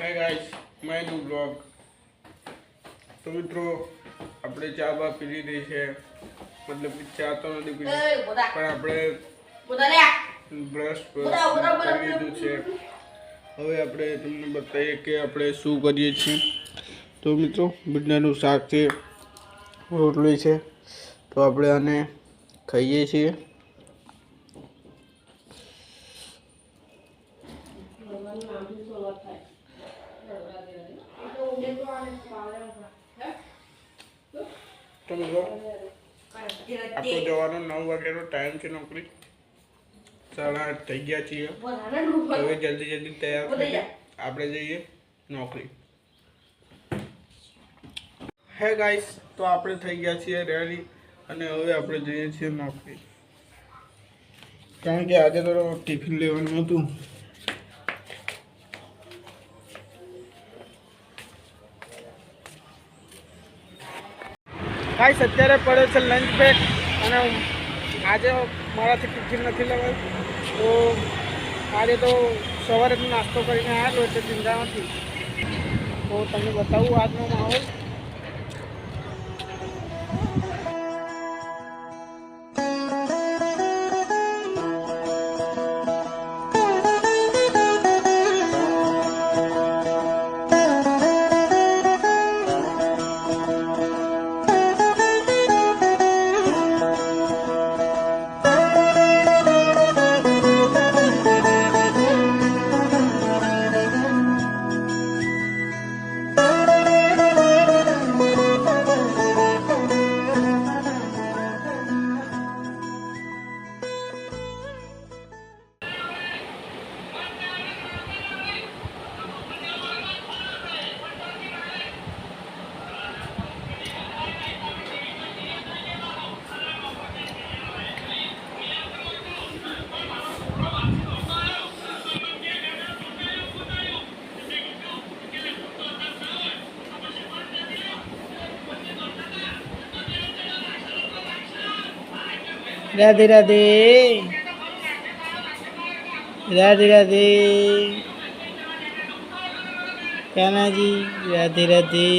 હે guys my new blog તો મિત્રો આપણે ચા બા પી લીધી છે. મતલબ કે ચા તો નથી પીધી પણ આપણે બ્રશ. કરી લીધું છે. હવે આપણે તમને બતાવીએ કે આપણે શું કરીએ છીએ. તો મિત્રો બીજાનું શાક છે રોટલી છે. તો આપણે આને ખાઈએ છીએ. તો જો આપણે જવાનો નવ વાગ્યાનો ટાઈમ છે નોકરી. સાડા આઠ થઈ ગયા છીએ. હવે જલ્દી જલ્દી તૈયાર થઈએ આપણે જઈએ નોકરી. હે ગાઈસ તો આપણે થઈ ગયા છીએ રેડી અને હવે આપણે જઈએ છીએ નોકરી. કારણ કે આજે તો ટિફિન લેવાનું હતું. ગાઈસ, અત્યારે પડે છે લંચ બ્રેક અને આજે મારાથી ટિફિન નથી લેવાયું. તો આજે તો સવારે નાસ્તો કરીને આવ્યો એટલે ચિંતા નથી તો તમને બતાવું આજનો માહોલ. রাধে রাধে। রাধে রাধে। কানাজি রাধে রাধে।